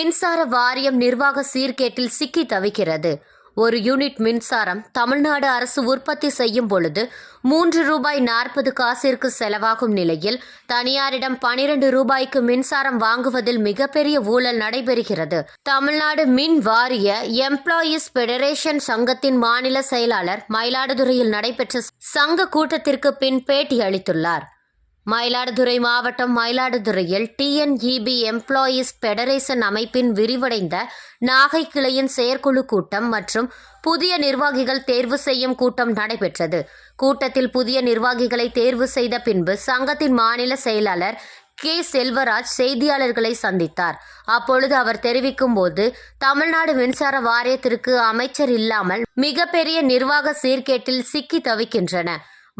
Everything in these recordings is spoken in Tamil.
மின்சார வாரியம் நிர்வாக சீர்கேட்டில் சிக்கி தவிக்கிறது. ஒரு யூனிட் மின்சாரம் தமிழ்நாடு அரசு உற்பத்தி செய்யும் பொழுது மூன்று ரூபாய் நாற்பது காசிற்கு செலவாகும் நிலையில் தனியாரிடம் பனிரெண்டு ரூபாய்க்கு மின்சாரம் வாங்குவதில் மிகப்பெரிய ஊழல் நடைபெறுகிறது. தமிழ்நாடு மின் வாரிய எம்ப்ளாயீஸ் ஃபெடரேஷன் சங்கத்தின் மாநில செயலாளர் மயிலாடுதுறையில் நடைபெற்ற சங்க கூட்டத்திற்கு பின் பேட்டி அளித்துள்ளார். மயிலாடுதுறை மாவட்டம் மயிலாடுதுறையில் டிஎன்இபி எம்ப்ளாயீஸ் ஃபெடரேஷன் அமைப்பின் விரிவடைந்த நாகை கிளையின் செயற்குழு கூட்டம் மற்றும் புதிய நிர்வாகிகள் தேர்வு செய்யும் கூட்டம் நடைபெற்றது. கூட்டத்தில் புதிய நிர்வாகிகளை தேர்வு செய்த பின்பு சங்கத்தின் மாநில செயலாளர் கே செல்வராஜ் செய்தியாளர்களை சந்தித்தார். அப்பொழுது அவர் தெரிவிக்கும் போது தமிழ்நாடு மின்சார வாரியத்திற்கு அமைச்சர் இல்லாமல் மிகப்பெரிய நிர்வாக சீர்கேட்டில் சிக்கி தவிக்கின்றன.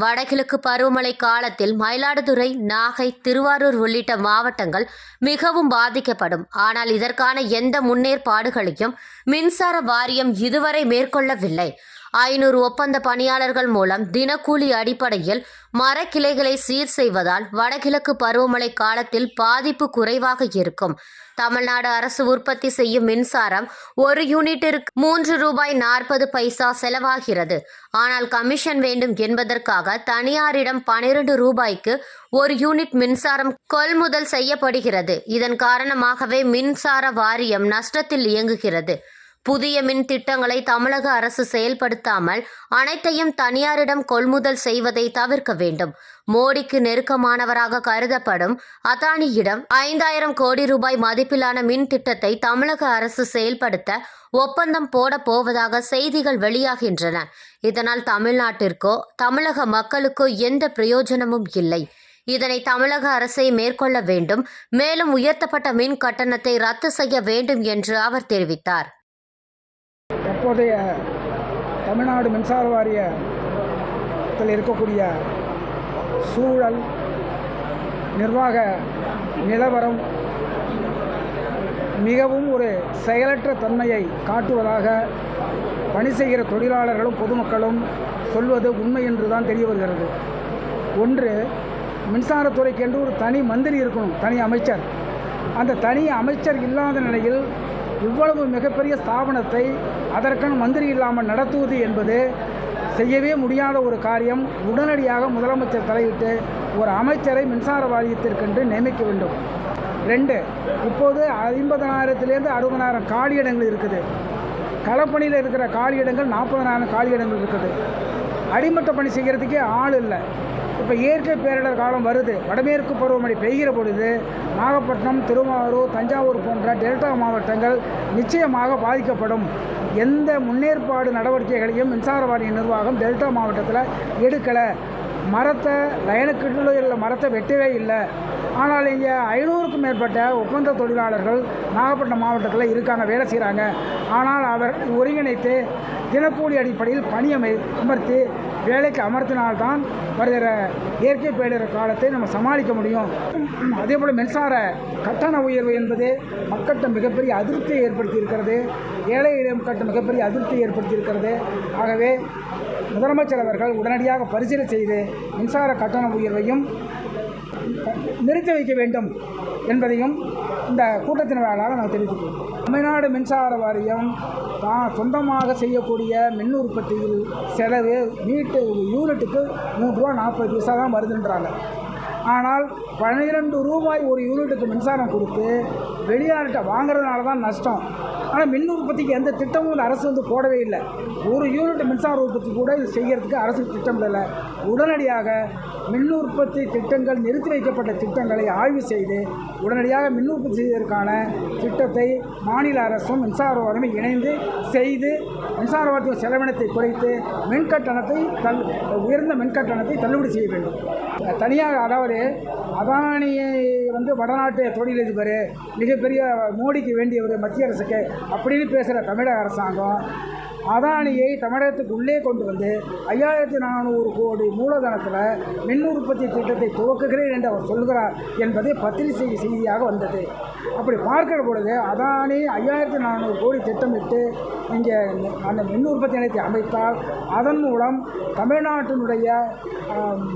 வடகிழக்கு பருவமழை காலத்தில் மயிலாடுதுறை நாகை திருவாரூர் உள்ளிட்ட மாவட்டங்கள் மிகவும் பாதிக்கப்படும். ஆனால் இதற்கான எந்த முன்னேற்பாடுகளையும் மின்சார வாரியம் இதுவரை மேற்கொள்ளவில்லை. ஐநூறு ஒப்பந்த பணியாளர்கள் மூலம் தினக்கூலி அடிப்படையில் மரக்கிளைகளை சீர் செய்வதால் வடகிழக்கு பருவமழை காலத்தில் பாதிப்பு குறைவாக இருக்கும். தமிழ்நாடு அரசு உற்பத்தி செய்யும் மின்சாரம் ஒரு யூனிட்டிற்கு மூன்று ரூபாய் நாற்பது பைசா செலவாகிறது. ஆனால் கமிஷன் வேண்டும் என்பதற்காக தனியாரிடம் பனிரெண்டு ரூபாய்க்கு ஒரு யூனிட் மின்சாரம் கொள்முதல் செய்யப்படுகிறது. இதன் காரணமாகவே மின்சார வாரியம் நஷ்டத்தில் இயங்குகிறது. புதிய மின் திட்டங்களை தமிழக அரசு செயல்படுத்தாமல் அனைத்தையும் தனியாரிடம் கொள்முதல் செய்வதை தவிர்க்க வேண்டும். மோடிக்கு நெருக்கமானவராக கருதப்படும் அதானியிடம் ஐந்தாயிரம் கோடி ரூபாய் மதிப்பிலான மின் திட்டத்தை தமிழக அரசு செயல்படுத்த ஒப்பந்தம் போட போவதாக செய்திகள் வெளியாகின்றன. இதனால் தமிழ்நாட்டிற்கோ தமிழக மக்களுக்கோ எந்த பிரயோஜனமும் இல்லை. இதனை தமிழக அரசை மேற்கொள்ள வேண்டும். மேலும் உயர்த்தப்பட்ட மின் கட்டணத்தை ரத்து செய்ய வேண்டும் என்று அவர் தெரிவித்தார். தற்போதைய தமிழ்நாடு மின்சார வாரியத்தில் இருக்கக்கூடிய சூழல் நிர்வாக நிலவரம் மிகவும் ஒரு செயலற்ற தன்மையை காட்டுவதாக பணி செய்கிற தொழிலாளர்களும் பொதுமக்களும் சொல்வது உண்மை என்று தான் தெரிய வருகிறது. ஒன்று மின்சாரத்துறைக்கென்று ஒரு தனி மந்திரி இருக்கணும் தனி அமைச்சர். அந்த தனி அமைச்சர் இல்லாத நிலையில் இவ்வளவு மிகப்பெரிய ஸ்தாபனத்தை அதற்கென மந்திரி இல்லாமல் நடத்துவது என்பது செய்யவே முடியாத ஒரு காரியம். உடனடியாக முதலமைச்சர் தலையிட்டு ஒரு அமைச்சரை மின்சார வாரியத்திற்கென்று நியமிக்க வேண்டும். ரெண்டு இப்போது ஐம்பதனாயிரத்துலேருந்து அறுபதனாயிரம் காலியிடங்கள் இருக்குது. களப்பணியில் இருக்கிற காலியிடங்கள் நாற்பதனாயிரம் காலியிடங்கள் இருக்குது. அடிமட்ட பணி செய்கிறதுக்கே ஆள் இல்லை. இப்போ இயற்கை பேரிடர் காலம் வருது. வடமேற்கு பருவமழை பெய்கிற பொழுது நாகப்பட்டினம் திருவாரூர் தஞ்சாவூர் போன்ற டெல்டா மாவட்டங்கள் நிச்சயமாக பாதிக்கப்படும். எந்த முன்னேற்பாடு நடவடிக்கைகளையும் மின்சார வாரிய நிர்வாகம் டெல்டா மாவட்டத்தில் எடுக்கலை. மரத்தை லைனுக்குள்ள உள்ள மரத்தை வெட்டவே இல்லை. ஆனால் இங்கே ஐநூறுக்கும் மேற்பட்ட ஒப்பந்த தொழிலாளர்கள் நாகப்பட்டினம் மாவட்டத்தில் இருக்காங்க வேலை செய்கிறாங்க ஆனால் அவர் ஒருங்கிணைத்து தினக்கூலி அடிப்படையில் பணியமை அமர்த்தி வேலைக்கு அமர்த்தினால்தான் வருகிற இயற்கை பேரிடர் காலத்தை நம்ம சமாளிக்க முடியும். அதே போல் மின்சார கட்டண உயர்வு என்பது மக்கள்கிட்ட மிகப்பெரிய அதிருப்தியை ஏற்படுத்தி இருக்கிறது. ஏழை எளிய மக்கள்கிட்ட மிகப்பெரிய அதிருப்தியை ஏற்படுத்தி இருக்கிறது. ஆகவே முதலமைச்சர் அவர்கள் உடனடியாக பரிசீலனை செய்து மின்சார கட்டண உயர்வையும் நிறுத்தி வைக்க வேண்டும் என்பதையும் இந்த கூட்டத்தின் வாயிலாக நான் தெரிவித்துக்கிறேன் தமிழ்நாடு மின்சார வாரியம் தான் சொந்தமாக செய்யக்கூடிய மின் உற்பத்தியில் செலவு வீட்டு யூனிட்டுக்கு மூன்று ரூபா நாற்பது பைசா தான் வருதுன்றாங்க. ஆனால் பன்னிரெண்டு ரூபாய் ஒரு யூனிட்டுக்கு மின்சாரம் கொடுத்து வெளியார்கிட்ட வாங்குறதுனால தான் நஷ்டம். ஆனால் மின் உற்பத்திக்கு எந்த திட்டமும் இல்லை அரசு வந்து போடவே இல்லை. ஒரு யூனிட் மின்சார உற்பத்தி கூட இது செய்கிறதுக்கு அரசு திட்டமிடலை. உடனடியாக மின் உற்பத்தி திட்டங்கள் நிறுத்தி வைக்கப்பட்ட திட்டங்களை ஆய்வு செய்து உடனடியாக மின் உற்பத்தி செய்வதற்கான திட்டத்தை மாநில அரசும் மின்சார வாரியமும் இணைந்து செய்து மின்சார வாரியத்தின் செலவினத்தை குறைத்து மின் கட்டணத்தை தள் உயர்ந்த மின் கட்டணத்தை தள்ளுபடி செய்ய வேண்டும். தனியாக அதாவது அதானியை வந்து வடநாட்டு தொழிலதிபர் மிகப்பெரிய மோடிக்கு வேண்டியவர் மத்திய அரசுக்கு அப்படின்னு பேசுகிற தமிழக அரசாங்கம் அதானியை தமிழகத்துக்கு உள்ளே கொண்டு வந்து ஐயாயிரத்தி நானூறு கோடி மூலதனத்தில் மின் உற்பத்தி திட்டத்தை துவக்குகிறேன் என்று அவர் சொல்கிறார் என்பது பத்திரிகை செய்தியாக வந்தது. அப்படி பார்க்கிற பொழுது அதானி ஐயாயிரத்தி நானூறு கோடி திட்டமிட்டு இங்கே அந்த மின் உற்பத்தி நிலையத்தை அமைத்தால் அதன் மூலம் தமிழ்நாட்டினுடைய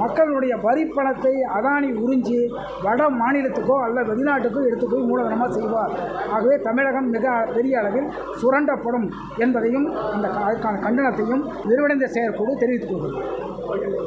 மக்களுடைய வரி பணத்தை அதானி உறிஞ்சி வட மாநிலத்துக்கோ அல்ல வெளிநாட்டுக்கோ எடுத்து போய் மூலதனமாக செய்வார். ஆகவே தமிழகம் மிக பெரிய அளவில் சுரண்டப்படும் என்பதையும் அந்த அதுக்கான கண்டனத்தையும் விரிவடைந்த செயற்குழு தெரிவித்துக் கொள்கிறது.